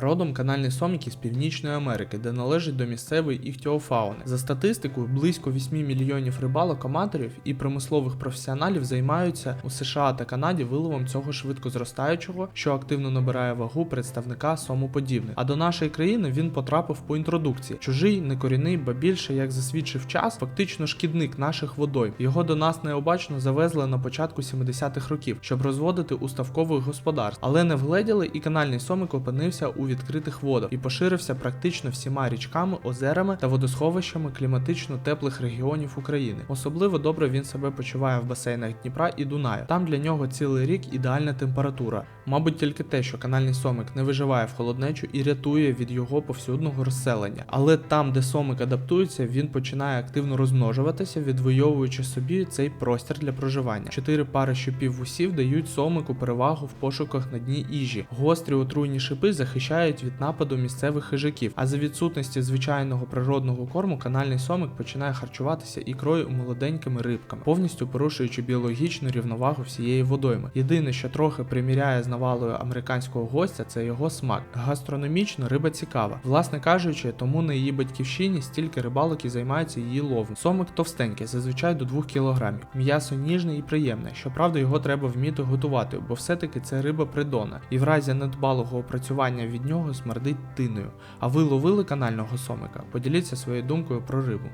Родом канальний сомік із Північної Америки, де належить до місцевої іхтіофауни. За статистикою, близько 8 мільйонів рибалок аматорів і промислових професіоналів займаються у США та Канаді виловом цього швидко зростаючого, що активно набирає вагу представника сомоподібних. А до нашої країни він потрапив по інтродукції. Чужий, некорінний, ба більше, як засвідчив час, фактично шкідник наших водойм. Його до нас необачно завезли на початку 70-х років, щоб розводити у ставкових господарств, але не вгледіли, і канальний сомик опинився у відкритих водах і поширився практично всіма річками, озерами та водосховищами кліматично теплих регіонів України. Особливо добре він себе почуває в басейнах Дніпра і Дунаю. Там для нього цілий рік ідеальна температура. Мабуть, тільки те, що канальний сомик не виживає в холоднечу і рятує від його повсюдного розселення. Але там, де сомик адаптується, він починає активно розмножуватися, відвоюючи собі цей простір для проживання. Чотири пари щупів вусів дають сомику перевагу в пошуках на дні їжі. Гострі отруйні шипи захищають від нападу місцевих хижаків. А за відсутності звичайного природного корму канальний сомик починає харчуватися ікрою молоденькими рибками, повністю порушуючи біологічну рівновагу всієї водойми. Єдине, що трохи приміряє з навалою американського гостя, це його смак. Гастрономічно риба цікава. Власне кажучи, тому на її батьківщині стільки рибалок і займаються її ловом. Сомик товстенький, зазвичай до 2 кг. М'ясо ніжне і приємне. Щоправда, його треба вміти готувати, бо все-таки це риба придона, і в разі недбалого опрацювання від нього смердить тиною. А ви ловили канального сомика? Поділіться своєю думкою про рибу.